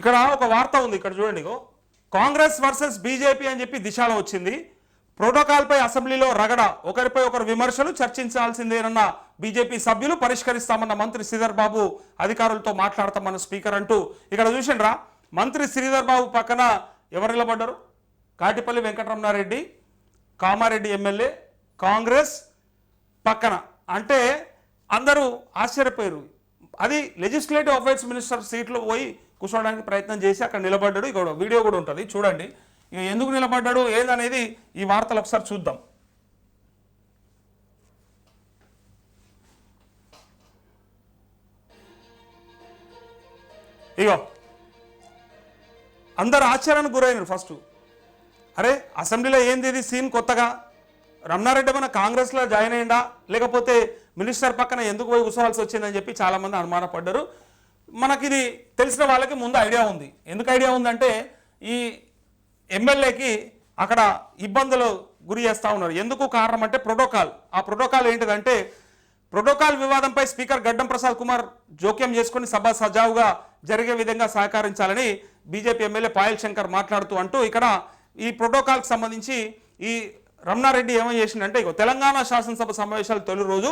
ఇక్కడ ఒక వార్త ఉంది ఇక్కడ చూడండి కాంగ్రెస్ వర్సెస్ బీజేపీ అని చెప్పి దిశలో వచ్చింది. ప్రోటోకాల్పై అసెంబ్లీలో రగడ ఒకరిపై ఒకరు విమర్శలు చర్చించాల్సిందేనన్న బీజేపీ సభ్యులు పరిష్కరిస్తామన్న మంత్రి శ్రీధర్ బాబు అధికారులతో మాట్లాడతామన్న స్పీకర్ అంటూ ఇక్కడ చూసిండ్రా. మంత్రి శ్రీధర్ బాబు పక్కన ఎవరు నిలబడ్డారు? కాటిపల్లి వెంకటరమణారెడ్డి కామారెడ్డి ఎమ్మెల్యే కాంగ్రెస్ పక్కన. అంటే అందరూ ఆశ్చర్యపోయారు. అది లెజిస్లేటివ్ అఫైర్స్ మినిస్టర్ సీట్లో పోయి కూర్చోవడానికి ప్రయత్నం చేసి అక్కడ నిలబడ్డాడు. ఇక్కడ వీడియో కూడా ఉంటుంది. చూడండి. ఇక ఎందుకు నిలబడ్డాడు? ఏదనేది ఈ వార్తలు ఒకసారి చూద్దాం. ఇగో. అందరు ఆశ్చర్యానికి గురైనారు ఫస్ట్. అరే అసెంబ్లీలో ఏంది ఇది? సీన్ కొత్తగా? రమణారెడ్డి మన కాంగ్రెస్లో జాయిన్ అయ్యిందా లేకపోతే మినిస్టర్ పక్కన ఎందుకు పోయి కూర్చోవాల్సి వచ్చిందని చెప్పి చాలామంది అనుమానపడ్డారు. మనకి ఇది తెలిసిన వాళ్ళకి ముందు ఐడియా ఉంది. ఎందుకు ఐడియా ఉందంటే ఈ ఎమ్మెల్యేకి అక్కడ ఇబ్బందులు గురి చేస్తూ ఉన్నారు. ఎందుకు కారణం అంటే ప్రోటోకాల్. ఆ ప్రోటోకాల్ ఏంటిదంటే ప్రోటోకాల్ వివాదంపై స్పీకర్ గడ్డం ప్రసాద్ కుమార్ జోక్యం చేసుకుని సభ సజావుగా జరిగే విధంగా సహకరించాలని బీజేపీ ఎమ్మెల్యే పాయల్ శంకర్ మాట్లాడుతూ అంటూ ఇక్కడ ఈ ప్రోటోకాల్కి సంబంధించి ఈ రమణారెడ్డి ఏమని చేసిందంటే ఇగో తెలంగాణ శాసనసభ సమావేశాలు తొలి రోజు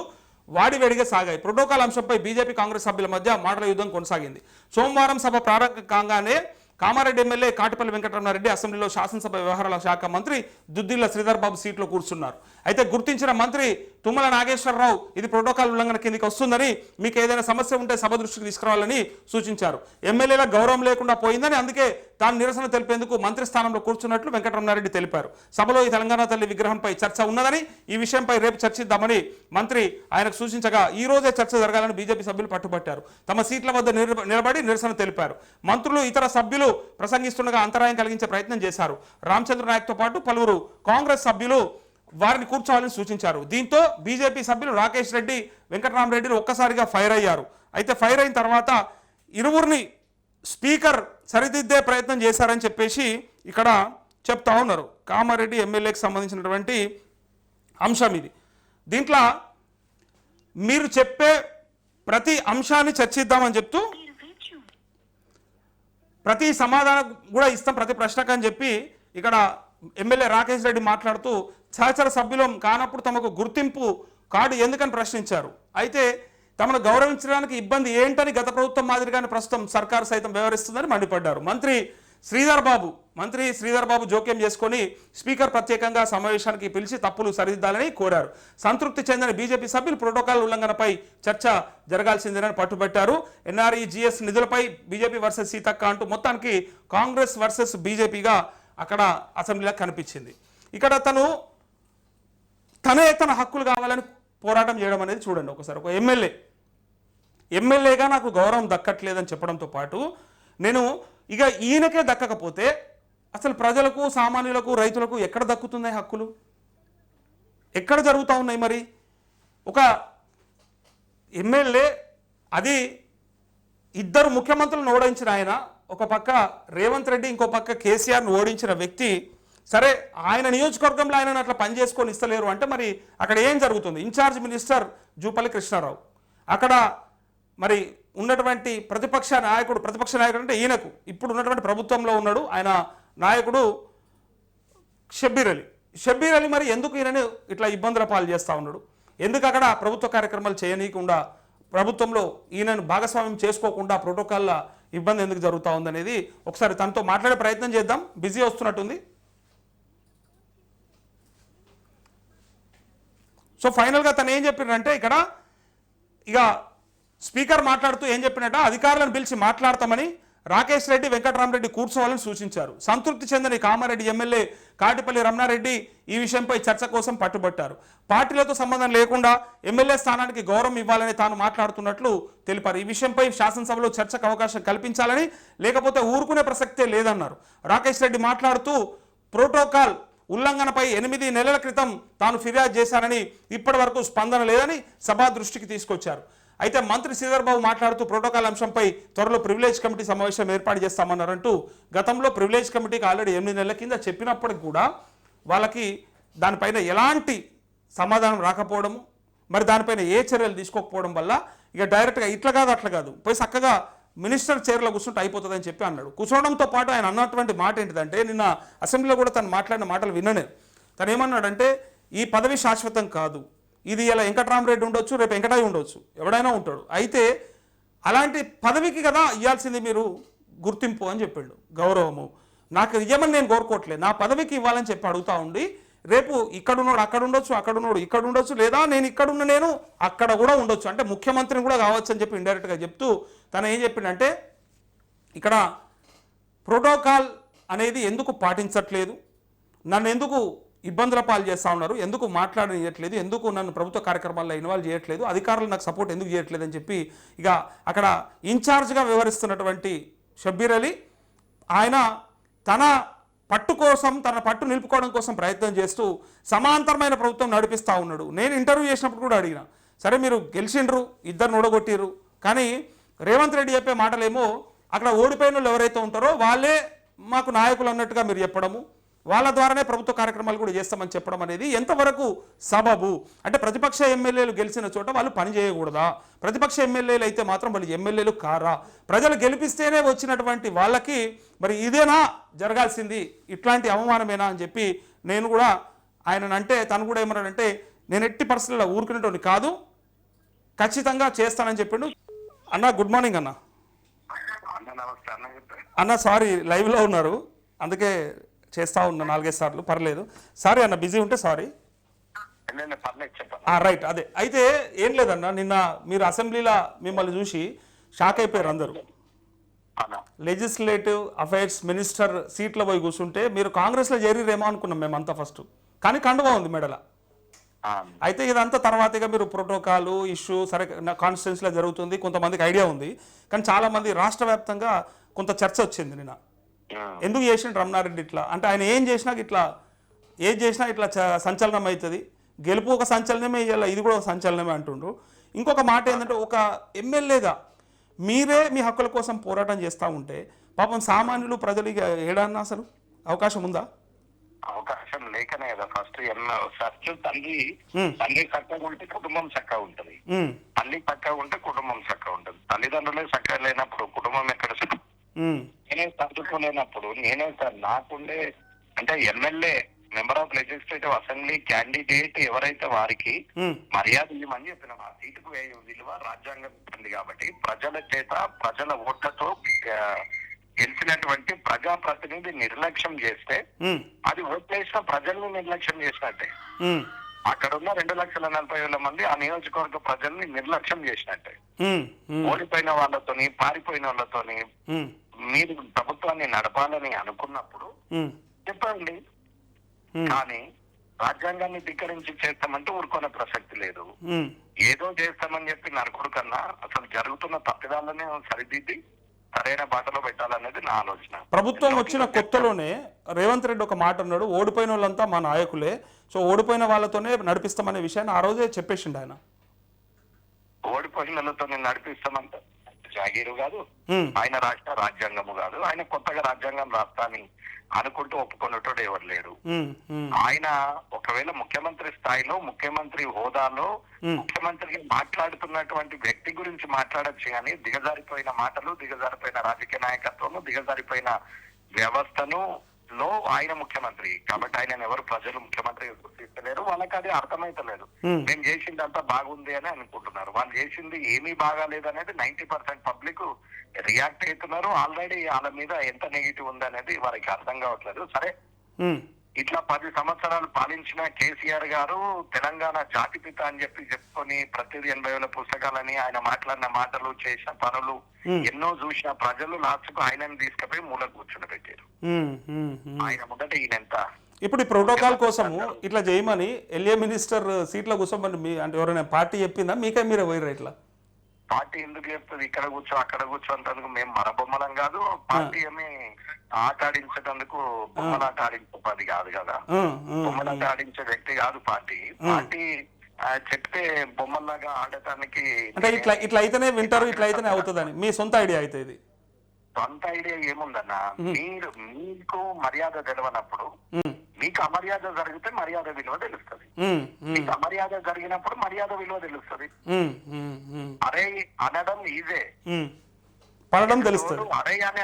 వాడివేడిగా సాగాయి. ప్రోటోకాల్ అంశంపై బీజేపీ కాంగ్రెస్ సభ్యుల మధ్య మాటల యుద్ధం కొనసాగింది. సోమవారం సభ ప్రారంభ కాగానే కామారెడ్డి ఎమ్మెల్యే కాటిపల్లి వెంకటరమణారెడ్డి అసెంబ్లీలో శాసనసభ వ్యవహారాల శాఖ మంత్రి దుద్దిల్ల శ్రీధర్ బాబు సీట్లో కూర్చున్నారు. అయితే గుర్తించిన మంత్రి తుమ్మల నాగేశ్వరరావు ఇది ప్రోటోకాల్ ఉల్లంఘన కిందకి వస్తుందని మీకు ఏదైనా సమస్య ఉంటే సభ దృష్టికి తీసుకురావాలని సూచించారు. ఎమ్మెల్యేల గౌరవం లేకుండా పోయిందని అందుకే తాను నిరసన తెలిపేందుకు మంత్రి స్థానంలో కూర్చున్నట్లు వెంకటరమణారెడ్డి తెలిపారు. సభలో ఈ తెలంగాణ తల్లి విగ్రహంపై చర్చ ఉన్నదని ఈ విషయంపై రేపు చర్చిద్దామని మంత్రి ఆయనకు సూచించగా ఈ రోజే చర్చ జరగాలని బీజేపీ సభ్యులు పట్టుబట్టారు. తమ సీట్ల వద్ద నిలబ- నిలబడి నిరసన తెలిపారు. మంత్రులు ఇతర సభ్యులు ప్రసంగిస్తుండగా అంతరాయం కలిగించే ప్రయత్నం చేశారు. రామచంద్ర నాయక్తో పాటు పలువురు కాంగ్రెస్ సభ్యులు వారిని కూర్చోవాలని సూచించారు. దీంతో బీజేపీ సభ్యులు రాకేష్ రెడ్డి వెంకటరామరెడ్డిలు ఒక్కసారిగా ఫైర్ అయ్యారు. అయితే ఫైర్ అయిన తర్వాత ఇరువురిని స్పీకర్ సరిదిద్దే ప్రయత్నం చేశారని చెప్పేసి ఇక్కడ చెప్తా ఉన్నారు. కామారెడ్డి ఎమ్మెల్యేకి సంబంధించినటువంటి అంశం ఇది. దీంట్లో మీరు చెప్పే ప్రతి అంశాన్ని చర్చిద్దామని చెప్తూ ప్రతి సమాధానం కూడా ఇస్తాం ప్రతి ప్రశ్నకు అని చెప్పి ఇక్కడ ఎమ్మెల్యే రాకేష్ రెడ్డి మాట్లాడుతూ సహచర సభ్యులం కానప్పుడు తమకు గుర్తింపు కార్డు ఎందుకని ప్రశ్నించారు? అయితే తమను గౌరవించడానికి ఇబ్బంది ఏంటని గత ప్రభుత్వం మాదిరిగానే ప్రస్తుతం సర్కారు సైతం వ్యవహరిస్తుందని మండిపడ్డారు. మంత్రి శ్రీధర్ బాబు మంత్రి శ్రీధర్ బాబు జోక్యం చేసుకొని స్పీకర్ ప్రత్యేకంగా సమావేశానికి పిలిచి తప్పులు సరిదిద్దాలని కోరారు. సంతృప్తి చెందిన బీజేపీ సభ్యులు ప్రోటోకాల్ ఉల్లంఘనపై చర్చ జరగాల్సిందేనని పట్టుబట్టారు. ఎన్ఆర్ఈ జిఎస్ నిధులపై బీజేపీ వర్సెస్ సీతక్క అంటూ మొత్తానికి కాంగ్రెస్ వర్సెస్ బీజేపీగా అక్కడ అసెంబ్లీలో కనిపించింది. ఇక్కడ తను తనే తన హక్కులు కావాలని పోరాటం చేయడం అనేది చూడండి ఒకసారి. ఒక ఎమ్మెల్యే ఎమ్మెల్యేగా నాకు గౌరవం దక్కట్లేదని చెప్పడంతో పాటు నేను ఇక ఈయనకే దక్కకపోతే అసలు ప్రజలకు సామాన్యులకు రైతులకు ఎక్కడ దక్కుతున్నాయి హక్కులు? ఎక్కడ జరుగుతూ ఉన్నాయి మరి? ఒక ఎమ్మెల్యే అది ఇద్దరు ముఖ్యమంత్రులను ఓడించిన ఆయన ఒక పక్క రేవంత్ రెడ్డి ఇంకో పక్క కేసీఆర్ను ఓడించిన వ్యక్తి సరే ఆయన నియోజకవర్గంలో ఆయన అట్లా పనిచేసుకొని ఇస్తలేరు అంటే మరి అక్కడ ఏం జరుగుతుంది? In-charge minister Jupally Krishnarao. అక్కడ మరి ఉన్నటువంటి ప్రతిపక్ష నాయకుడు ప్రతిపక్ష నాయకుడు అంటే ఈయనకు. ఇప్పుడు ఉన్నటువంటి ప్రభుత్వంలో ఉన్నాడు ఆయన నాయకుడు షబ్బీర్ అలీ. షబ్బీర్ అలీ మరి ఎందుకు ఈయనని ఇట్లా ఇబ్బందుల పాలు చేస్తూ ఉన్నాడు? ఎందుకు అక్కడ ప్రభుత్వ కార్యక్రమాలు చేయనీయకుండా ప్రభుత్వంలో ఈయనను భాగస్వామ్యం చేసుకోకుండా ప్రోటోకాల్ల ఇబ్బంది ఎందుకు జరుగుతూ ఉందనేది ఒకసారి తనతో మాట్లాడే ప్రయత్నం చేద్దాం. బిజీ వస్తున్నట్టుంది. సో ఫైనల్గా తను ఏం చెప్పిండంటే ఇక్కడ ఇక స్పీకర్ మాట్లాడుతూ ఏం చెప్పినట్ట అధికారులను పిలిచి మాట్లాడతామని రాకేష్ రెడ్డి వెంకటరామరెడ్డి కూర్చోవాలని సూచించారు. సంతృప్తి చెందని కామారెడ్డి ఎమ్మెల్యే కాటిపల్లి రమణారెడ్డి ఈ విషయంపై చర్చ కోసం పట్టుబట్టారు. పార్టీలతో సంబంధం లేకుండా ఎమ్మెల్యే స్థానానికి గౌరవం ఇవ్వాలని తాను మాట్లాడుతున్నట్లు తెలిపారు. ఈ విషయంపై శాసనసభలో చర్చకు అవకాశం కల్పించాలని లేకపోతే ఊరుకునే ప్రసక్తే లేదన్నారు. రాకేష్ రెడ్డి మాట్లాడుతూ ప్రోటోకాల్ ఉల్లంఘనపై ఎనిమిది నెలల క్రితం తాను ఫిర్యాదు చేశానని ఇప్పటి వరకు స్పందన లేదని సభా దృష్టికి తీసుకొచ్చారు. అయితే మంత్రి శ్రీధర్బాబు మాట్లాడుతూ ప్రోటోకాల్ అంశంపై త్వరలో ప్రివిలేజ్ కమిటీ సమావేశం ఏర్పాటు చేస్తామన్నారంటూ గతంలో ప్రివిలేజ్ కమిటీకి ఆల్రెడీ ఎనిమిది నెలల కింద చెప్పినప్పటికి కూడా వాళ్ళకి దానిపైన ఎలాంటి సమాధానం రాకపోవడము మరి దానిపైన ఏ చర్యలు తీసుకోకపోవడం వల్ల ఇక డైరెక్ట్గా ఇట్లా కాదు అట్లా కాదు పోయి చక్కగా మినిస్టర్ చైర్లో కూర్చుంటే అయిపోతుందని చెప్పి అన్నాడు. కూర్చోవడంతో పాటు ఆయన అన్నటువంటి మాట ఏంటిదంటే నిన్న అసెంబ్లీలో కూడా తను మాట్లాడిన మాటలు విన్ననే తను ఏమన్నాడంటే ఈ పదవి శాశ్వతం కాదు. ఇది ఇలా వెంకటరామరెడ్డి ఉండొచ్చు రేపు వెంకటాయి ఉండొచ్చు. ఎవడైనా ఉంటాడు. అయితే అలాంటి పదవికి కదా ఇవ్వాల్సింది మీరు గుర్తింపు అని చెప్పాడు. గౌరవము. నాకు ఇవ్వమని నేను కోరుకోవట్లేదు. నా పదవికి ఇవ్వాలని చెప్పి అడుగుతా ఉండి రేపు ఇక్కడున్నాడు అక్కడ ఉండొచ్చు అక్కడ ఉన్నాడు ఇక్కడ ఉండొచ్చు లేదా నేను ఇక్కడున్న నేను అక్కడ కూడా ఉండొచ్చు. అంటే ముఖ్యమంత్రిని కూడా కావచ్చు అని చెప్పి ఇండైరెక్ట్గా చెప్తూ తను ఏం చెప్పిండంటే ఇక్కడ ప్రోటోకాల్ అనేది ఎందుకు పాటించట్లేదు? నన్ను ఎందుకు ఇబ్బందుల పాలు చేస్తూ ఉన్నారు? ఎందుకు మాట్లాడనియట్లేదు? ఎందుకు నన్ను ప్రభుత్వ కార్యక్రమాల్లో ఇన్వాల్వ్ చేయట్లేదు? అధికారులు నాకు సపోర్ట్ ఎందుకు చేయట్లేదు అని చెప్పి ఇక అక్కడ ఇన్ఛార్జ్గా వ్యవహరిస్తున్నటువంటి షబ్బీర్ అలీ ఆయన తన పట్టు కోసం తన పట్టు నిలుపుకోవడం కోసం ప్రయత్నం చేస్తూ సమాంతరమైన ప్రభుత్వం నడిపిస్తూ ఉన్నాడు. నేను ఇంటర్వ్యూ చేసినప్పుడు కూడా అడిగిన సరే మీరు గెలిచిండ్రు ఇద్దరు నూడగొట్టిర్రు కానీ రేవంత్ రెడ్డి చెప్పే మాటలేమో అక్కడ ఓడిపోయిన వాళ్ళు ఎవరైతే ఉంటారో వాళ్ళే మాకు నాయకులు అన్నట్టుగా మీరు చెప్పడము వాళ్ళ ద్వారానే ప్రభుత్వ కార్యక్రమాలు కూడా చేస్తామని చెప్పడం అనేది ఎంతవరకు సబబు? అంటే ప్రతిపక్ష ఎమ్మెల్యేలు గెలిచిన చోట వాళ్ళు పని చేయకూడదా? ప్రతిపక్ష ఎమ్మెల్యేలు అయితే మాత్రం వాళ్ళు ఎమ్మెల్యేలు కారా? ప్రజలు గెలిపిస్తేనే వచ్చినటువంటి వాళ్ళకి మరి ఇదేనా జరగాల్సింది? ఇట్లాంటి అవమానమేనా అని చెప్పి నేను కూడా ఆయన అంటే తను కూడా ఏమన్నాడంటే నేను ఎట్టి పరిస్థితుల్లో ఊరుకునేటోని కాదు ఖచ్చితంగా చేస్తానని చెప్పిండు. అన్న గుడ్ మార్నింగ్ అన్న. అన్న సారీ లైవ్లో ఉన్నారు. అందుకే చేస్తా ఉన్నా నాలుగైదు సార్లు పర్లేదు. సారీ అన్న బిజీ ఉంటే సారీ రైట్ అదే. అయితే ఏం లేదన్న నిన్న మీరు అసెంబ్లీలో మిమ్మల్ని చూసి షాక్ అయిపోయారు అందరూ. లెజిస్లేటివ్ అఫైర్స్ మినిస్టర్ సీట్లో పోయి కూర్చుంటే మీరు కాంగ్రెస్లో చేరిరేమో అనుకున్నాం మేమంతా ఫస్ట్ కానీ కండువా ఉంది మెడల. అయితే ఇదంతా తర్వాత ఇక మీరు ప్రోటోకాల్ ఇష్యూ సరే కాన్స్టిట్యున్సీలో జరుగుతుంది కొంతమందికి ఐడియా ఉంది. కానీ చాలామంది రాష్ట్ర వ్యాప్తంగా కొంత చర్చ వచ్చింది నిన్న. ఎందుకు చేసిండు రమణారెడ్డి ఇట్లా? అంటే ఆయన ఏం చేసినా ఇట్లా ఏం చేసినా ఇట్లా సంచలనం అవుతుంది. గెలుపు ఒక సంచలనమే ఇవాళ ఇది కూడా ఒక సంచలనమే అంటుండ్రు. ఇంకొక మాట ఏంటంటే ఒక ఎమ్మెల్యేగా మీరే మీ హక్కుల కోసం పోరాటం చేస్తూ ఉంటే పాపం సామాన్యులు ప్రజలు ఇక ఏడన్నా అసలు? అవకాశం ఉందా? అవకాశం లేకనే కదా ఫస్ట్ ఎన్నో ఫస్ట్ ఉమ్, తండ్రి చక్కగా ఉంటే కుటుంబం చక్కగా ఉంటది. తల్లి చక్కగా ఉంటే కుటుంబం చక్కగా ఉంటది. తల్లిదండ్రులే చక్కగా లేనప్పుడు కుటుంబం ఎక్కడ నేనే చదువుకోలేనప్పుడు నేనే సార్ నాకుండే అంటే MLA member of legislative assembly candidate ఎవరైతే వారికి మర్యాద ఇవ్వమని చెప్పిన ఆ సీటుకు వేయ విలువ రాజ్యాంగం ఉంది కాబట్టి ప్రజల చేత ప్రజల ఓట్లతో గెలిచినటువంటి ప్రజాప్రతినిధి నిర్లక్ష్యం చేస్తే అది ఓట్లేసిన ప్రజల్ని నిర్లక్ష్యం చేసినట్టే. అక్కడ ఉన్న రెండు లక్షల నలభై వేల మంది ఆ నియోజకవర్గ ప్రజల్ని నిర్లక్ష్యం చేసినట్టే. ఓడిపోయిన వాళ్ళతోని పారిపోయిన వాళ్ళతోని మీరు ప్రభుత్వాన్ని నడపాలని అనుకున్నప్పుడు చెప్పండి. కానీ రాజ్యాంగాన్ని ధిక్కరించి చేస్తామంటే ఊరుకునే ప్రసక్తి లేదు. ఏదో చేస్తామని చెప్పి నరకుడు కన్నా అసలు జరుగుతున్న తప్పిదాలనే సరిదిద్ది సరైన బాటలో పెట్టాలనేది నా ఆలోచన. ప్రభుత్వం వచ్చిన కొత్తలోనే రేవంత్ రెడ్డి ఒక మాట అన్నాడు ఓడిపోయిన వాళ్ళంతా మా నాయకులే సో ఓడిపోయిన వాళ్ళతోనే నడిపిస్తామనే విషయాన్ని ఆ రోజే చెప్పేసిండు ఆయన. ఓడిపోయిన వాళ్ళతో నేను నడిపిస్తామంటే. జాగీరు కాదు. ఆయన రాష్ట్ర రాజ్యాంగము కాదు. ఆయన కొత్తగా రాజ్యాంగం రాస్తా అని అనుకుంటూ ఒప్పుకున్నట్టు ఎవరు ఉమ్, ఆయన ఒకవేళ ముఖ్యమంత్రి స్థాయిలో ముఖ్యమంత్రి హోదాలో. ముఖ్యమంత్రిగా మాట్లాడుతున్నటువంటి వ్యక్తి గురించి మాట్లాడొచ్చు కానీ దిగజారిపోయిన మాటలు దిగజారిపోయిన రాజకీయ నాయకత్వము దిగజారిపోయిన వ్యవస్థను లో ఆయన ముఖ్యమంత్రి. కాబట్టి ఆయన ఎవరు ప్రజలు ముఖ్యమంత్రిగా గుర్తిస్తలేరు వాళ్ళకి అది అర్థమైతలేదు. Hmm. మేము చేసింది అంతా బాగుంది అని అనుకుంటున్నారు. వాళ్ళు చేసింది ఏమీ బాగాలేదు అనేది నైన్టీ పర్సెంట్ పబ్లిక్ రియాక్ట్ అవుతున్నారు ఆల్రెడీ వాళ్ళ మీద ఎంత నెగిటివ్ ఉంది అనేది వారికి అర్థం కావట్లేదు. సరే. ఉమ్, ఇట్లా పది సంవత్సరాలు పాలించిన కేసీఆర్ గారు తెలంగాణ జాతిపిత అని చెప్పి చెప్పుకొని ప్రతిదీ ఎనభై వేల పుస్తకాలని ఆయన మాట్లాడిన మాటలు చేసిన పనులు. ఎన్నో చూసిన ప్రజలు లాస్ట్కు ఆయనని తీసుకుపోయి మూల కూర్చుని పెట్టారు. ఆయన ముందట ఈయన ఎంత? ఇప్పుడు ఈ ప్రోటోకాల్ కోసము ఇట్లా చేయమని ఎల్ఏ మినిస్టర్ సీట్లో మీ అంటే ఎవరైనా పార్టీ చెప్పిందా? మీకే మీరే పోయిర్రా ఇట్లా? పార్టీ ఎందుకు చెప్తుంది ఇక్కడ కూర్చో అక్కడ కూర్చో అంటందుకు మేము మన బొమ్మలం కాదు. పార్టీ ఏమి ఆట ఆడించేటందుకు బొమ్మలు ఆట ఆడించే పది కాదు కదా. ఉమ్, ఉమ్, బొమ్మలు ఆట ఆడించే వ్యక్తి కాదు పార్టీ. పార్టీ చెప్తే బొమ్మల్లాగా ఆడటానికి అంటే ఇట్లా ఇట్లా అయితేనే వింటారు ఇట్లా అయితేనే అవుతుందని. మీ సొంత ఐడియా అయితే ఇది. సొంత ఐడియా ఏముందన్న? మీరు మీకు మర్యాద తెలవనప్పుడు మీకు అమర్యాద జరిగితే మర్యాద విలువ తెలుస్తుంది. మీకు అమర్యాద జరిగినప్పుడు మర్యాద విలువ తెలుస్తుంది. అరే అనడం ఈజే. పడడం తెలుస్తుంది.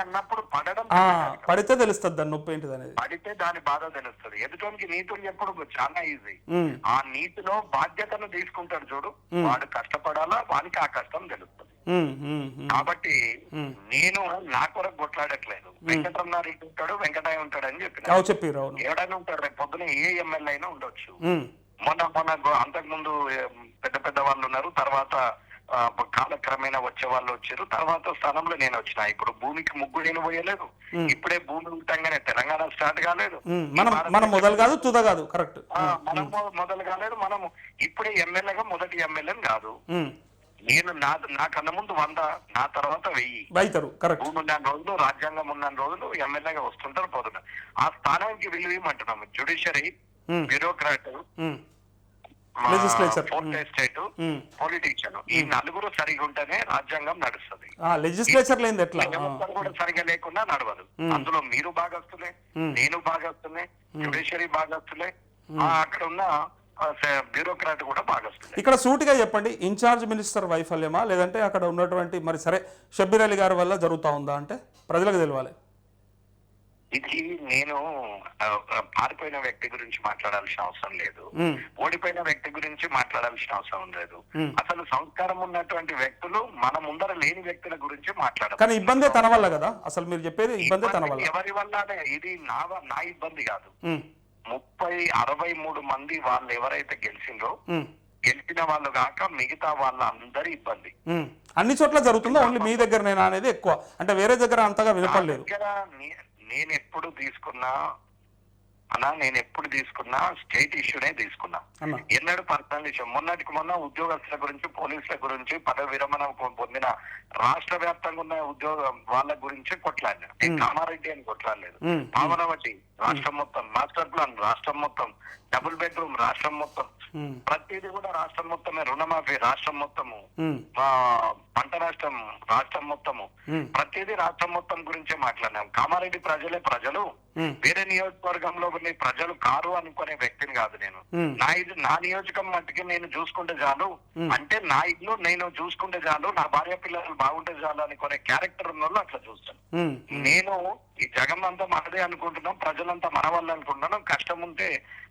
అన్నప్పుడు పడడం పడితే తెలుస్తుంది దాని నొప్పి ఏంటిది అనేది. పడితే దాని బాధ తెలుస్తుంది. ఎదుటోనికి నీతులు చెప్పడం చాలా ఈజీ ఆ నీతిలో బాధ్యతను తీసుకుంటాడు చూడు. వాడు కష్టపడాలా వానికి ఆ కష్టం తెలుస్తుంది. కాబట్టి నేను నా కొరకు కొట్లాడట్లేదు. వెంకటరమణారెడ్డి ఉంటాడు వెంకటయ్య ఉంటాడు అని చెప్పిన అవును. ఎవడైనా ఉంటాడు రేపు పొద్దున ఏ ఎమ్మెల్యే అయినా ఉండొచ్చు. మొన్న మొన్న అంతకుముందు ఏం, పెద్ద పెద్ద వాళ్ళు ఉన్నారు. తర్వాత కాలక్రమేణా వచ్చే వాళ్ళు వచ్చారు. తర్వాత స్థానంలో నేను వచ్చిన. ఇప్పుడు భూమికి ముగ్గు నేను పోయలేదు. ఇప్పుడే భూమి ఉంటంగానే తెలంగాణ స్టార్ట్ కాలేదు. మనం మనం మొదలు కాదు తుద కాదు. కరెక్ట్. మనం మొదలు కాలేదు. మనం ఇప్పుడే ఎమ్మెల్యేగా మొదటి ఎమ్మెల్యేని కాదు. నేను నా నాకన్నా ముందు వంద నా తర్వాత వెయ్యి. అవుతారు కరెక్ట్. ఉన్న రోజులు రాజ్యాంగం ఉన్న రోజులు ఎమ్మెల్యేగా వస్తుంటారు పోతున్నారు ఆ స్థానానికి విలువ ఇవ్వమంటున్నాము judiciary bureaucrat um, Legislature. Fourth estate um. Politician ఈ నలుగురు సరిగా ఉంటేనే రాజ్యాంగం నడుస్తుంది. ఆ లెజిస్లేచర్ లేనిది ఎట్లా? కూడా సరిగా లేకుండా నడవదు. అందులో మీరు భాగస్తులే నేను భాగస్తులే జ్యుడిషియరీ భాగస్తులే అక్కడ ఉన్న బ్యూరోక్రాట్ కూడా భాగస్తులే. ఇక్కడ సూటిగా చెప్పండి ఇన్ఛార్జ్ మినిస్టర్ వైఫల్యమా? లేదంటే అక్కడ ఉన్నటువంటి మరి సరే షబ్బీర్ అలీ గారి వల్ల జరుగుతా ఉందా అంటే? ప్రజలకు తెలియాలి ఇది నేను పారిపోయిన వ్యక్తి గురించి మాట్లాడాల్సిన అవసరం లేదు. ఓడిపోయిన వ్యక్తి గురించి మాట్లాడాల్సిన అవసరం లేదు. అసలు సంస్కారం ఉన్నటువంటి వ్యక్తులు మన ముందర లేని వ్యక్తుల గురించి మాట్లాడాలి కానీ ఇబ్బందే తన వల్ల కదా? అసలు మీరు చెప్పేది ఇబ్బందే తన వల్ల. ఎవరి వల్లనే? ఇది నా నా ఇబ్బంది కాదు. ముప్పై అరవై మూడు మంది వాళ్ళు ఎవరైతే ఉమ్, గెలిచిన వాళ్ళు కాక మిగతా వాళ్ళందరి ఇబ్బంది. ఉమ్. అన్ని చోట్ల జరుగుతుందో? ఓన్లీ మీ దగ్గరనేనా అనేది ఎక్కువ. అంటే వేరే దగ్గర అంతగా వినపడలేదు. దగ్గర నేను ఎప్పుడు తీసుకున్నా అన్నా నేను ఎప్పుడు తీసుకున్నా స్టేట్ ఇష్యూనే తీసుకున్నా. ఎన్నడూ పర్సనల్ ఇష్యూ మొన్నటికి మొన్న ఉద్యోగస్తుల గురించి పోలీసుల గురించి పదవి విరమణ పొందిన రాష్ట్ర వ్యాప్తంగా ఉన్న ఉద్యోగ వాళ్ళ గురించి కొట్లాడినా నేను కామారెడ్డి అని కొట్లాడలేదు. ఉమ్, పావనవటి రాష్ట్రం మొత్తం మాస్టర్ ప్లాన్ రాష్ట్రం మొత్తం డబుల్ బెడ్రూమ్ రాష్ట్రం మొత్తం. ప్రతిదీ కూడా రాష్ట్రం మొత్తమే రుణమాఫీ రాష్ట్రం మొత్తము. పంట రాష్ట్రం రాష్ట్రం మొత్తము. ప్రతిదీ రాష్ట్రం మొత్తం గురించే మాట్లాడినాం. కామారెడ్డి ప్రజలే ప్రజలు. వేరే నియోజకవర్గంలో ప్రజలు కారు అనుకునే వ్యక్తిని కాదు నేను. నా ఇది నా నియోజకం మట్టుకి నేను చూసుకుంటే చాలు. అంటే నా ఇల్లు నేను చూసుకుంటే చాలు. నా భార్య పిల్లలు బాగుంటే చాలు అనుకునే క్యారెక్టర్ ఉన్న వాళ్ళు అట్లా చూస్తాను. నేను ఈ జగన్ అంతా మనదే అనుకుంటున్నాం ప్రజలంతా మన వాళ్ళు అనుకుంటున్నాం. కష్టం ఉంటే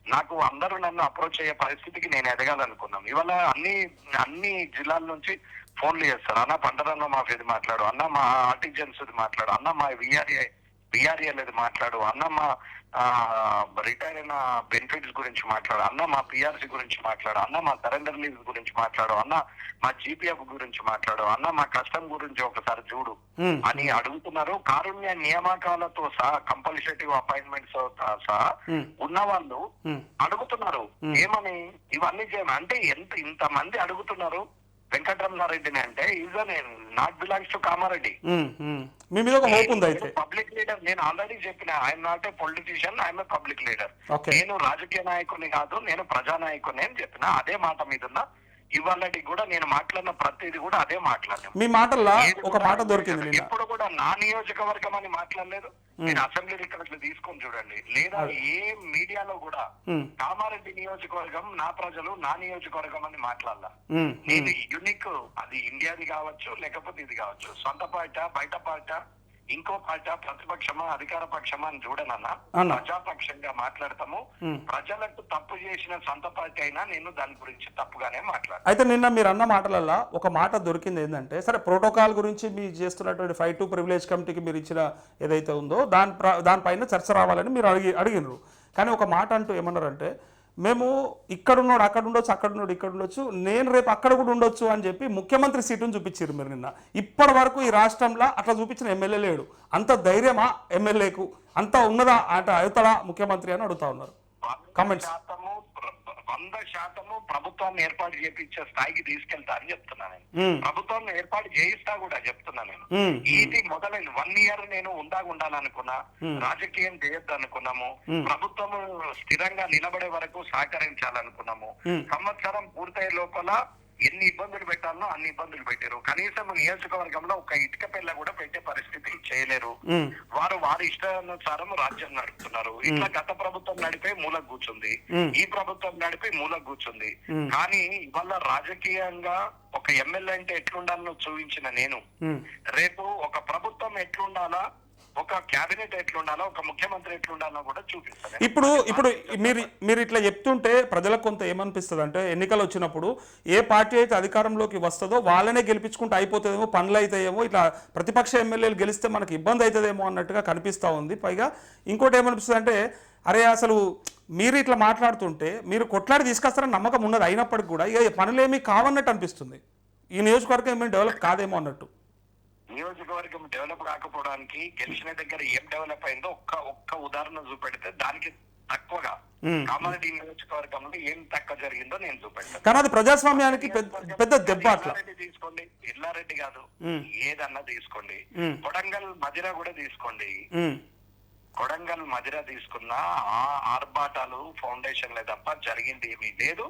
నాకు అందరూ నన్ను అప్రోచ్ అయ్యే పరిస్థితికి నేను ఎదగాలనుకున్నాం. ఇవాళ అన్ని అన్ని జిల్లాల నుంచి ఫోన్లు చేస్తారు. అన్న పంటరన్న మాఫీది మాట్లాడు అన్న మా ఆర్టిజన్స్ మాట్లాడు అన్న మా విఆర్ఏ విఆర్ఏలది మాట్లాడు అన్న మా రిటైర్ అయిన బెనిఫిట్స్ గురించి మాట్లాడు. అన్న మా పిఆర్సీ గురించి మాట్లాడు. అన్న మా సరెండర్ లీవ్ గురించి మాట్లాడు. అన్న మా జీపీఎఫ్ గురించి మాట్లాడు. అన్న మా కష్టం గురించి ఒకసారి చూడు అని అడుగుతున్నారు. కారుణ్య నియామకాలతో సహా కంపల్సరీ అపాయింట్మెంట్స్ సహా ఉన్న వాళ్ళు అడుగుతున్నారు. ఏమని? ఇవన్నీ చేయమని. అంటే ఎంత ఇంత మంది అడుగుతున్నారు? వెంకటరమణారెడ్డిని అంటే is not belongs to Kamareddy. మీ మీద ఒక హోప్ ఉంది అయితే పబ్లిక్ లీడర్ నేను ఆల్రెడీ చెప్పిన I'm not a politician I'm a public leader నేను రాజకీయ నాయకుని కాదు నేను ప్రజా నాయకుని అని చెప్పిన అదే మాట మీద ఉన్నా ఇవాళకి కూడా నేను మాట్లాడిన ప్రతిదీ కూడా అదే మాట్లాడాను మీ మాటల్లో ఒక మాట దొరికింది ఎప్పుడు కూడా నా నియోజకవర్గం అని మాట్లాడలేదు. నేను అసెంబ్లీ రికార్డులు తీసుకొని చూడండి. లేదా ఏ మీడియాలో కూడా కామారెడ్డి నియోజకవర్గం నా ప్రజలు నా నియోజకవర్గం అని మాట్లాడాల. నేను యునిక్ అది ఇండియాది కావచ్చు లేకపోతే ఇది కావచ్చు సొంత పార్ట బయట పార్ట ఇంకో పార్ట ప్రతిపక్షమా అధికార పక్షమా అని చూడనన్నా. ప్రజాపక్షంగా మాట్లాడతాము. ప్రజలకు తప్పు చేసిన సొంత పార్టీ అయినా నేను దాని గురించి తప్పుగానే మాట్లాడతాను అయితే నిన్న మీరు అన్న మాటలల్లో ఒక మాట దొరికింది ఏంటంటే సరే ప్రోటోకాల్ గురించి మీరు చేస్తున్నటువంటి ఫైవ్ టు ప్రివిలేజ్ కమిటీకి మీరు ఇచ్చిన ఏదైతే ఉందో దాని దానిపైన చర్చ రావాలని మీరు అడిగి అడిగినారు కానీ ఒక మాట అంటూ ఏమన్నారంటే మేము ఇక్కడ ఉన్నాడు అక్కడ ఉండొచ్చు అక్కడ ఉన్నాడు ఇక్కడ ఉండొచ్చు నేను రేపు అక్కడ కూడా ఉండొచ్చు అని చెప్పి ముఖ్యమంత్రి సీటును చూపించారు మీరు నిన్న. ఇప్పటి వరకు ఈ రాష్ట్రంలో అట్లా చూపించిన ఎమ్మెల్యే లేడు. అంత ధైర్యమా ఎమ్మెల్యేకు? అంత ఉన్నదా అంటే అవుతాడా ముఖ్యమంత్రి అని అడుగుతా ఉన్నారు. ప్ర- వంద శాతము ప్రభుత్వాన్ని ఏర్పాటు చేపించే స్థాయికి తీసుకెళ్తా అని చెప్తున్నా నేను. ప్రభుత్వాన్ని ఏర్పాటు చేయిస్తా కూడా చెప్తున్నా నేను. ఇది మొదలైంది వన్ ఇయర్ నేను ఉందాగా ఉండాలనుకున్నా రాజకీయం చేయొద్దు అనుకున్నాము ప్రభుత్వం స్థిరంగా నిలబడే వరకు సహకరించాలనుకున్నాము. సంవత్సరం పూర్తయ్యే లోపల ఎన్ని ఇబ్బందులు పెట్టాలనో అన్ని ఇబ్బందులు పెట్టారు. కనీసం నియోజకవర్గంలో ఒక ఇటుక పిల్ల కూడా పెట్టే పరిస్థితి చేయలేరు. వారు వారి ఇష్టానుసారం రాజ్యం నడుపుతున్నారు. ఇట్లా గత ప్రభుత్వం నడిపే మూలకు కూర్చుంది. ఈ ప్రభుత్వం నడిపి మూలకు కూర్చుంది. కానీ ఇవాళ రాజకీయంగా ఒక ఎమ్మెల్యే అంటే ఎట్లుండాలో చూపించిన నేను. రేపు ఒక ప్రభుత్వం ఎట్లుండాలా ఒక కేబినెట్ ఎట్లుండాలో ఒక ముఖ్యమంత్రి ఎట్లుండాలో కూడా చూపిస్తాను. ఇప్పుడు ఇప్పుడు మీరు మీరు ఇట్లా చెప్తుంటే ప్రజలకు కొంత ఏమనిపిస్తుంది అంటే ఎన్నికలు వచ్చినప్పుడు ఏ పార్టీ అయితే అధికారంలోకి వస్తుందో వాళ్ళనే గెలిపించుకుంటే అయిపోతుందేమో పనులు అవుతాయేమో ఇట్లా ప్రతిపక్ష ఎమ్మెల్యేలు గెలిస్తే మనకి ఇబ్బంది అవుతుందేమో అన్నట్టుగా కనిపిస్తూ ఉంది. పైగా ఇంకోటి ఏమనిపిస్తుంది అంటే అరే అసలు మీరు ఇట్లా మాట్లాడుతుంటే మీరు కొట్లాడి తీసుకొస్తారని నమ్మకం ఉన్నది అయినప్పటికి కూడా ఇక పనులేమీ కావన్నట్టు అనిపిస్తుంది. ఈ నియోజకవర్గం ఏమీ డెవలప్ కాదేమో అన్నట్టు. నియోజకవర్గం డెవలప్ కాకపోవడానికి గెలిచిన దగ్గర ఏం డెవలప్ అయిందో ఒక్క ఒక్క ఉదాహరణ చూపెడితే దానికి తక్కువగా. కామారెడ్డి నియోజకవర్గంలో ఏం తక్కువ జరిగిందో నేను చూపెడతాను కానీ అది ప్రజాస్వామ్యానికి పెద్ద దెబ్బ తీసుకోండి ఎల్లారెడ్డి కాదు. ఏదన్నా తీసుకోండి. కొడంగల్ మదిర కూడా తీసుకోండి కొడంగల్ మదిర తీసుకున్న ఆ ఆర్భాటాలు ఫౌండేషన్లే తప్ప జరిగింది ఏమీ లేదు.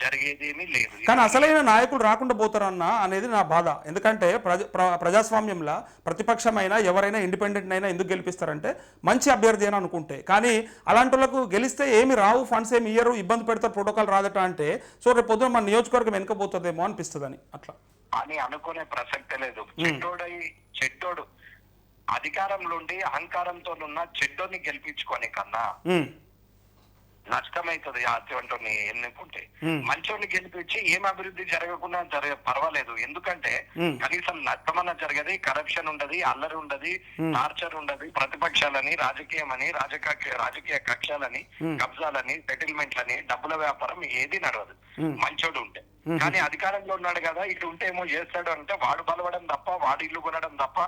జరిగేది ఏమీ లేదు. కానీ అసలైన నాయకులు రాకుండా పోతారన్న అనేది నా బాధ. ఎందుకంటే ప్రజ ప్ర- ప్రజాస్వామ్యంలో ప్రతిపక్షమైన ఎవరైనా ఇండిపెండెంట్ అయినా ఎందుకు గెలిపిస్తారంటే మంచి అభ్యర్థి అని అనుకుంటే. కానీ అలాంటి వాళ్ళకు గెలిస్తే ఏమి రావు ఫండ్స్ ఏమి ఇయ్యరు ఇబ్బంది పెడతారు ప్రోటోకాల్ రాదట అంటే సో రేపు పొద్దున మన నియోజకవర్గం వెనకపోతుందేమో అనిపిస్తుందని అట్లా. అని అనుకునే ప్రసక్తే లేదు. చెడ్డోడై చెడ్డోడు అధికారంలో ఉండి అహంకారంతో ఉన్న చెడ్డోని గెలిపించుకోని కన్నా ఉమ్, నష్టమైతుంది అటువంటి ఎన్నుకుంటే. మంచోని గెలిపించి ఏం అభివృద్ధి జరగకుండా జరగ పర్వాలేదు. ఎందుకంటే. కనీసం నష్టమన్న జరగది కరప్షన్ ఉండదు అల్లరి ఉండదు టార్చర్ ఉండదు ప్రతిపక్షాలని రాజకీయం అని రాజకీయ రాజకీయ కక్షాలని కబ్జాలని సెటిల్మెంట్లని డబ్బుల వ్యాపారం ఏది నడవదు. మంచోడు ఉంటే. కానీ అధికారంలో ఉన్నాడు కదా ఇటు ఉంటే ఏమో చేస్తాడు అంటే వాడు బలవడం తప్ప వాడు ఇల్లు కొనడం తప్ప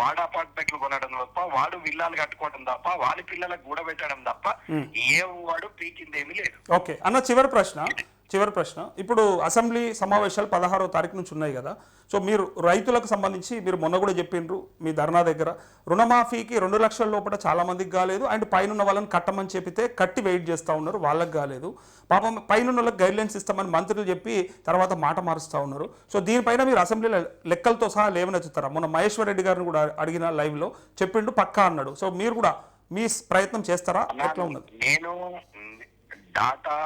వాడు అపార్ట్మెంట్లు కొనడం తప్ప వాడు విల్లాలు కట్టుకోవడం తప్ప వాడి పిల్లలకు కూడబెట్టడం తప్ప ఏ వాడు పీకిందేమీ లేదు. ఓకే అన్న చివరి ప్రశ్న. చివరి ప్రశ్న. ఇప్పుడు అసెంబ్లీ సమావేశాలు పదహారో తారీఖు నుంచి ఉన్నాయి కదా. సో మీరు రైతులకు సంబంధించి మీరు మొన్న కూడా చెప్పిండ్రు మీ ధర్నా దగ్గర. రుణమాఫీకి రెండు లక్షల లోపల చాలా మందికి కాలేదు. అండ్ పైన వాళ్ళని కట్టమని చెప్పితే కట్టి వెయిట్ చేస్తూ ఉన్నారు. వాళ్ళకి కాలేదు. పాపం పైన వాళ్ళకి గైడ్లైన్స్ ఇస్తామని మంత్రులు చెప్పి తర్వాత మాట మారుస్తూ ఉన్నారు. సో దీనిపైన మీరు అసెంబ్లీలో లెక్కలతో సహా లేవనెత్తుతారా? మొన్న మహేశ్వర్ రెడ్డి గారిని కూడా అడిగిన లైవ్లో చెప్పిండు పక్కా అన్నాడు. సో మీరు కూడా మీ ప్రయత్నం చేస్తారా? ఎట్లా ఉన్నది? నేను డాటా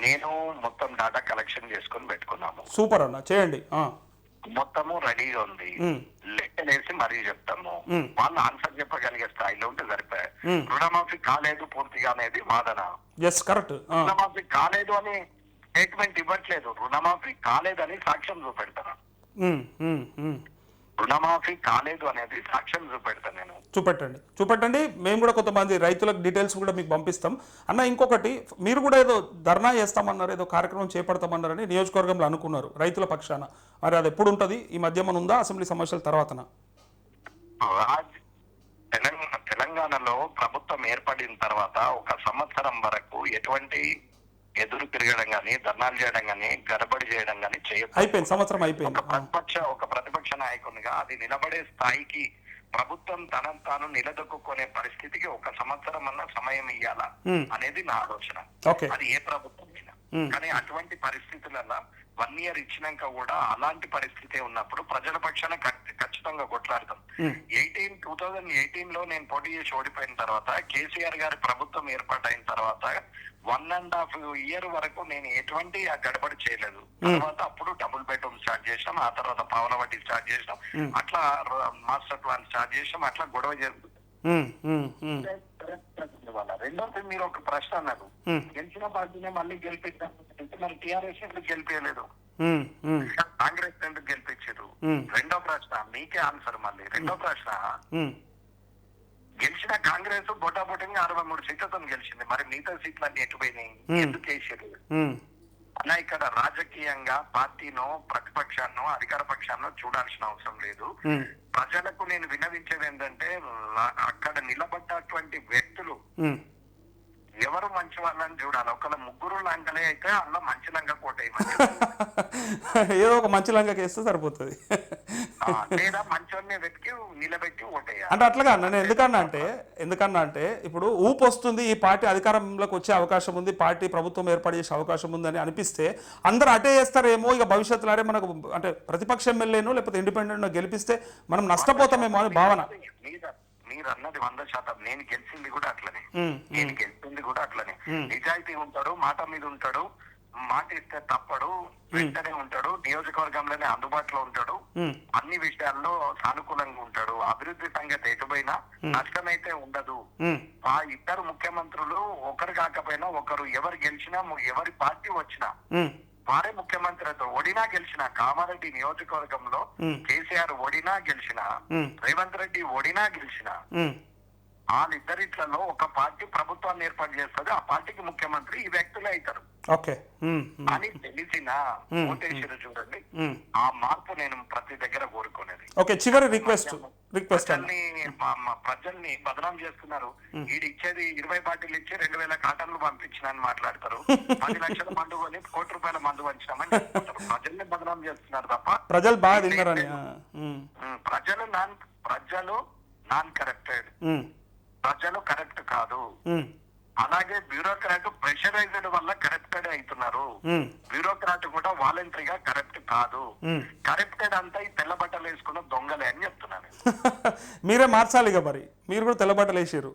నేను మొత్తం డాటా కలెక్షన్ చేసుకొని పెట్టుకున్నాము. సూపర్ అన్న చేయండి. మొత్తము రెడీగా ఉంది. లెక్కలేసి మరీ చెప్తాము. మ్. వాళ్ళు ఆన్సర్ చెప్పగలిగే స్థాయిలో ఉంటే సరిపోయాయి మ్. రుణమాఫీ కాలేదు పూర్తిగా అనేది వాదన. కరెక్ట్ రుణమాఫీ కాలేదు అని స్టేట్మెంట్ ఇవ్వట్లేదు. రుణమాఫీ కాలేదని సాక్ష్యం చూపెడతాను. రుణమాఫీ కాలేదు అనేది సాక్ష్యం చూపెడతాను నేను. చూపెట్టండి. చూపెట్టండి. మేము కూడా కొంతమంది రైతులకు డీటెయిల్స్ కూడా మీకు పంపిస్తాం. అన్న ఇంకొకటి మీరు కూడా ఏదో ధర్నా చేస్తామన్నారు ఏదో కార్యక్రమం చేపడతామన్నారని నియోజకవర్గంలో అనుకున్నారు రైతుల పక్షాన. మరి అది ఎప్పుడు ఉంటుంది? ఈ మధ్య మన ఉందా? అసెంబ్లీ సమస్యల తర్వాతన? తెలంగాణలో ప్రభుత్వం ఏర్పడిన తర్వాత ఒక సంవత్సరం వరకు ఎటువంటి ఎదురు తిరగడం గాని ధర్నాలు చేయడం గాని గడబడి చేయడం గాని చేయదు అయిపోయింది సంవత్సరం అయిపోయింది. ఒక ప్రతిపక్ష ఒక ప్రతిపక్ష నాయకునిగా అది నిలబడే స్థాయికి ప్రభుత్వం తనను తాను నిలదొక్కునే పరిస్థితికి ఒక సంవత్సరం అన్న సమయం Hmm. అనేది నా ఆలోచన. అది ఏ ప్రభుత్వం అయినా. కానీ అటువంటి పరిస్థితులలో వన్ ఇయర్ ఇచ్చినాక కూడా అలాంటి పరిస్థితి ఉన్నప్పుడు ప్రజల పక్షాన ఖచ్- ఖచ్చితంగా కొట్లాడతాం. Hmm. ఎయిటీన్ టూ థౌజండ్ ఎయిటీన్లో నేను పోటీ చేసి ఓడిపోయిన తర్వాత కేసీఆర్ గారి ప్రభుత్వం ఏర్పాటైన తర్వాత వన్ అండ్ హాఫ్ ఇయర్ వరకు నేను ఎటువంటి ఆ గడబడి చేయలేదు. తర్వాత అప్పుడు డబుల్ బెడ్రూమ్ స్టార్ట్ చేసినాం ఆ తర్వాత పావన వడ్డీ స్టార్ట్ చేసినాం. అట్లా ర- మాస్టర్ ప్లాన్ స్టార్ట్ చేసినాం అట్లా గొడవ జరుగుతుంది. రెండోది మీరు ఒక ప్రశ్న అన్నారు. గెలిచిన పార్టీనే మళ్ళీ గెలిపిద్దాం అంటే మరి టీఆర్ఎస్ ఎందుకు గెలిపించలేదు కాంగ్రెస్ ఎందుకు గెలిపించారు? రెండో ప్రశ్న మీకే ఆన్సర్ మళ్ళీ. రెండో ప్రశ్న. గెలిచిన కాంగ్రెస్ బొటాబొటంగా అరవై మూడు సీట్లతో గెలిచింది. మరి మిగతా సీట్లు అన్ని ఎటుపోయినాయి ఎందుకు వేసారు అన్న ఇక్కడ రాజకీయంగా పార్టీనో ప్రతిపక్షాన్నో అధికార పక్షాన్నో చూడాల్సిన అవసరం లేదు. ప్రజలకు నేను వినవించేది ఏంటంటే అక్కడ నిలబడ్డటువంటి వ్యక్తులు. ఎవరు మంచి వాళ్ళని చూడాలి. ఒకళ్ళ ముగ్గురు లంకలే అయితే అందులో మంచి లంక కోట వేయమని ఏదో ఒక మంచి లంగా వేస్తే సరిపోతుంది. లేదా మంచోన్ని వెతికి నిలబెట్టి ఓటేయాలి. అంటే అట్లాగా నేను ఎందుకన్నా అంటే ఎందుకన్నా అంటే ఇప్పుడు ఊపు వస్తుంది ఈ పార్టీ అధికారంలోకి వచ్చే అవకాశం ఉంది పార్టీ ప్రభుత్వం ఏర్పాటు చేసే అవకాశం ఉందని అనిపిస్తే అందరూ అటే చేస్తారేమో ఇక భవిష్యత్తులో అరే మనకు అంటే ప్రతిపక్ష ఎమ్మెల్యేను లేకపోతే ఇండిపెండెంట్ గెలిపిస్తే మనం నష్టపోతామేమో అని భావన. మీరు అన్నది వంద శాతం. నేను గెలిచింది కూడా అట్లనే. నేను గెలిచింది కూడా అట్లనే. నిజాయితీ ఉంటాడు మాట మీద ఉంటాడు. మాట ఇస్తే తప్పడు వెంటనే ఉంటాడు నియోజకవర్గంలోనే అందుబాటులో ఉంటాడు. అన్ని విషయాల్లో సానుకూలంగా ఉంటాడు. అభివృద్ధి సంగతి ఎటుపోయినా నష్టమైతే ఉండదు. ఆ ఇద్దరు ముఖ్యమంత్రులు ఒకరు కాకపోయినా ఒకరు ఎవరు గెలిచినా ఎవరి పార్టీ వచ్చినా వారే ముఖ్యమంత్రి అవుతారు ఒడినా గెలిచిన కామారెడ్డి నియోజకవర్గంలో. కేసీఆర్ ఒడినా గెలిచిన. రేవంత్ రెడ్డి ఒడినా గెలిచిన. వాళ్ళిద్దరిట్లలో ఒక పార్టీ ప్రభుత్వాన్ని ఏర్పాటు చేస్తుంది ఆ పార్టీకి ముఖ్యమంత్రి ఈ వ్యక్తులే అవుతారు. ఓకే. అని తెలిసిన ఓటేశ్వరు చూడండి. ఆ మార్పు నేను ప్రతి దగ్గర కోరుకునేది. ఓకే చివరి రిక్వెస్ట్ రిక్వెస్ట్ అన్న ప్రజల్ని బదనాం చేస్తున్నారు. వీడు ఇచ్చేది ఇరవై బాటిల్ ఇచ్చి రెండు వేల కాటన్లు పంపించిన మాట్లాడతారు. పది లక్షల మందు కొని కోటి రూపాయల మందు పంచినామని ప్రజల్ని బదనాం చేస్తున్నారు తప్ప ప్రజలు బాగా ప్రజలు నాన్ ప్రజలు నాన్ కరెక్టెడ్. ప్రజలు కరెక్ట్ కాదు. అలాగే బ్యూరోక్రాట్ ప్రెషరైజ్డ్ వల్ల కరెక్టెడ్ అవుతున్నారు. బ్యూరోక్రాట్ కూడా వాలంటరీగా కరెక్ట్ కాదు. కరెక్టెడ్ అంతా ఈ తెల్ల బట్టలు వేసుకున్న దొంగలే అని చెప్తున్నాను మీరే మార్చాలి ఇక మరి. మీరు కూడా తెల్లబట్టలు వేసారు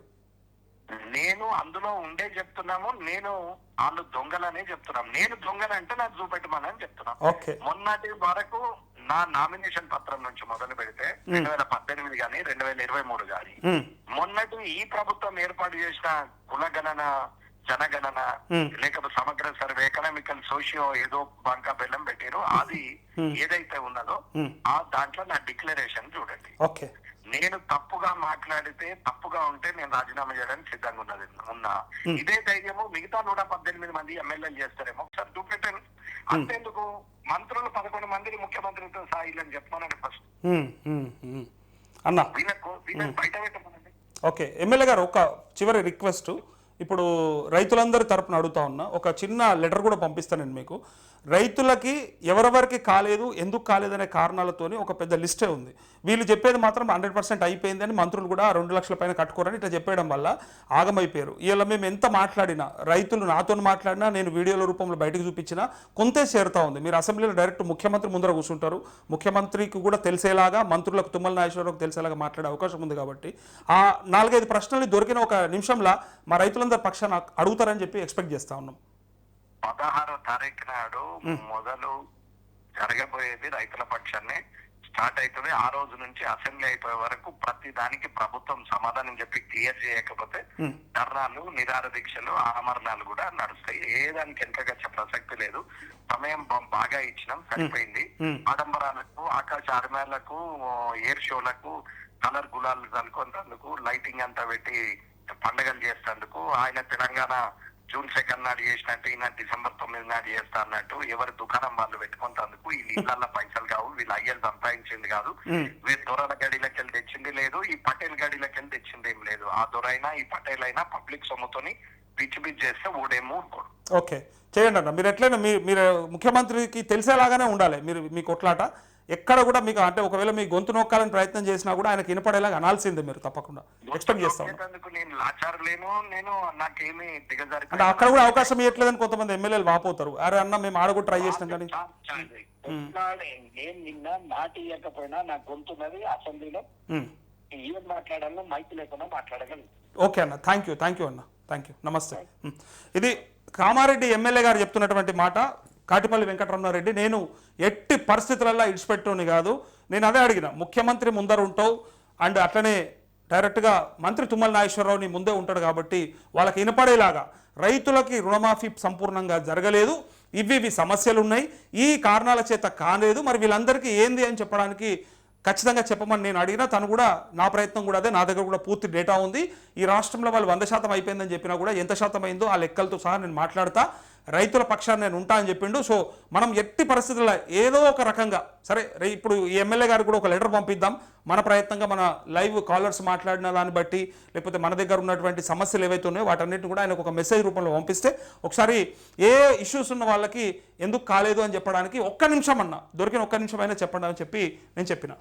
నేను అందులో ఉండే చెప్తున్నాము నేను వాళ్ళు దొంగలనే చెప్తున్నాం. నేను దొంగలంటే నాకు చూపెట్టమని చెప్తున్నాను మొన్నటి వరకు నా నామినేషన్ పత్రం నుంచి మొదలు పెడితే రెండు వేల పద్దెనిమిది గాని రెండు వేల ఇరవై మూడు గాని. ఉమ్, మొన్నటి ఈ ప్రభుత్వం ఏర్పాటు చేసిన కులగణన జనగణన. లేకపోతే సమగ్ర సర్వే ఎకనామికల్ సోషియో ఏదో బంకా బెల్లం పెట్టారో. అది ఏదైతే ఉన్నదో. ఆ దాంట్లో నా డిక్లరేషన్ చూడండి. ఓకే. నేను తప్పుగా మాట్లాడితే తప్పుగా ఉంటే నేను రాజీనామా చేయడానికి సిద్ధంగా ఉన్నది ఉన్నా. ఇదే ధైర్యము మిగతా నూట పద్దెనిమిది మంది ఎమ్మెల్యేలు చేస్తారేమో. ఒకసారి చూపెట్టండి. అంతేందుకు మంత్రులు పదకొండు మందిని ముఖ్యమంత్రితో సాయిలని చెప్పమనండి ఫస్ట్. అన్న. వీళ్ళకు వీళ్ళని బయట పెట్టమనండి. ఓకే. ఎమ్మెల్యే గారు ఒక చివరి రిక్వెస్ట్. ఇప్పుడు రైతులందరి తరపున అడుగుతా ఉన్నా ఒక చిన్న లెటర్ కూడా పంపిస్తాను నేను మీకు. రైతులకి ఎవరెవరికి కాలేదు ఎందుకు కాలేదనే కారణాలతోని ఒక పెద్ద లిస్టే ఉంది. వీళ్ళు చెప్పేది మాత్రం హండ్రెడ్ పర్సెంట్ అయిపోయింది అని మంత్రులు కూడా రెండు లక్షల పైన కట్టుకోరని ఇట్లా చెప్పేయడం వల్ల ఆగమైపోయారు. ఇలా మేము ఎంత మాట్లాడినా రైతులు నాతో మాట్లాడినా నేను వీడియోల రూపంలో బయటకు చూపించినా కొంతే చేరుతా ఉంది. మీరు అసెంబ్లీలో డైరెక్ట్ ముఖ్యమంత్రి ముందర కూర్చుంటారు. ముఖ్యమంత్రికి కూడా తెలిసేలాగా మంత్రులకు తుమ్మల నాగేశ్వరరావుకు తెలిసేలాగా మాట్లాడే అవకాశం ఉంది కాబట్టి ఆ నాలుగైదు ప్రశ్నలు దొరికిన ఒక నిమిషంలో మా రైతులందరూ పక్షాన అడుగుతారని చెప్పి ఎక్స్పెక్ట్ చేస్తా ఉన్నాం. పదహారో తారీఖు నాడు మొదలు జరగబోయేది రైతుల పక్షాన్ని స్టార్ట్ అవుతుంది ఆ రోజు నుంచి అసెంబ్లీ అయిపోయే వరకు ప్రతి దానికి ప్రభుత్వం సమాధానం చెప్పి క్లియర్ చేయకపోతే ధర్నాలు నిరార దీక్షలు ఆమరణాలు కూడా నడుస్తాయి. ఏ దానికి వెనకగచ్చే ప్రసక్తి లేదు. సమయం బాగా ఇచ్చినాం సరిపోయింది. ఆడంబరాలకు ఆకాశ ఆర్మేలకు ఎయిర్ షోలకు కలర్ గులాలు చల్లుకున్నందుకు లైటింగ్ అంతా పెట్టి పండగలు చేసేందుకు ఆయన తెలంగాణ జూన్ సెకండ్ నాడు చేసినట్టు ఈయన డిసెంబర్ తొమ్మిది నాడు చేస్తా అన్నట్టు ఎవరి దుకాణం వాళ్ళు పెట్టుకుంటందుకు ఈ నీళ్ళల్లో పైసలు కావు వీళ్ళు అయ్యలు సంపాదించింది కాదు. వీళ్ళు దొరల గడిలోకి వెళ్ళి తెచ్చింది లేదు ఈ పటేల్ గడిలోకి వెళ్ళి తెచ్చింది ఏం లేదు. ఆ దొరైనా ఈ పటేల్ అయినా పబ్లిక్ సొమ్ముతోని పిచ్చి పిచ్చి చేస్తే ఊడేమో ఊరుకోడు ఓకే. చేయండి అన్న. మీరు ఎట్లయినా మీరు ముఖ్యమంత్రికి తెలిసేలాగానే ఉండాలి. మీరు మీ కొట్లాట. ఎక్కడ కూడా మీకు అంటే ఒకవేళ మీ గొంతు నొక్కాలని ప్రయత్నం చేసినా కూడా ఆయనకి వినపడేలాగా అనాల్సిందే మీరు తప్పకుండా. ఎక్స్పెక్ట్ చేస్తా ఉన్నాం. అందుకు నేను లాచారు లేను నేను నాకేమీ దిగజారి అంటే అక్కడ కూడా అవకాశం ఇవ్వట్లేదని కొంతమంది ఎమ్మెల్యేలు వాపోతారు. అరే అన్న మేము ఆడ కూడా ట్రై చేసినాం కానీ. నేను నిన్న మాట ఇవ్వకపోయినా నా గొంతున్నది అసెంబ్లీలో. ఏం మాట్లాడాలో మైక్ లేకుండా మాట్లాడగలను. ఓకే అన్న థ్యాంక్ యూ థ్యాంక్ యూ అన్న థ్యాంక్ యూ నమస్తే. ఇది కామారెడ్డి ఎమ్మెల్యే గారు చెప్తున్నటువంటి మాట. కాటిపల్లి వెంకటరమణారెడ్డి నేను ఎట్టి పరిస్థితులల్లో ఇడిచిపెట్టుని కాదు నేను అదే అడిగిన ముఖ్యమంత్రి ముందర ఉంటావు అండ్ అట్లనే డైరెక్ట్గా మంత్రి తుమ్మల నాగేశ్వరరావుని ముందే ఉంటాడు కాబట్టి వాళ్ళకి వినపడేలాగా రైతులకి రుణమాఫీ సంపూర్ణంగా జరగలేదు ఇవి ఇవి సమస్యలు ఉన్నాయి ఈ కారణాల చేత కాలేదు మరి వీళ్ళందరికీ ఏంది అని చెప్పడానికి ఖచ్చితంగా చెప్పమని నేను అడిగినా తను కూడా నా ప్రయత్నం కూడా అదే నా దగ్గర కూడా పూర్తి డేటా ఉంది ఈ రాష్ట్రంలో వాళ్ళు వంద శాతం అయిపోయిందని చెప్పినా కూడా ఎంత శాతం అయిందో ఆ లెక్కలతో సహా నేను మాట్లాడతా రైతుల పక్షాన్ని నేను ఉంటా అని చెప్పిండు. సో మనం ఎట్టి పరిస్థితుల్లో ఏదో ఒక రకంగా సరే ఇప్పుడు ఈ ఎమ్మెల్యే గారికి కూడా ఒక లెటర్ పంపిద్దాం. మన ప్రయత్నంగా మన లైవ్ కాలర్స్ మాట్లాడిన దాన్ని బట్టి లేకపోతే మన దగ్గర ఉన్నటువంటి సమస్యలు ఏవైతే ఉన్నాయో వాటన్నిటిని కూడా ఆయనకు ఒక మెసేజ్ రూపంలో పంపిస్తే ఒకసారి ఏ ఇష్యూస్ ఉన్న వాళ్ళకి ఎందుకు కాలేదు అని చెప్పడానికి ఒక్క నిమిషం అన్న దొరికిన ఒక్క నిమిషం అయినా చెప్పండి అని చెప్పి నేను చెప్పిన.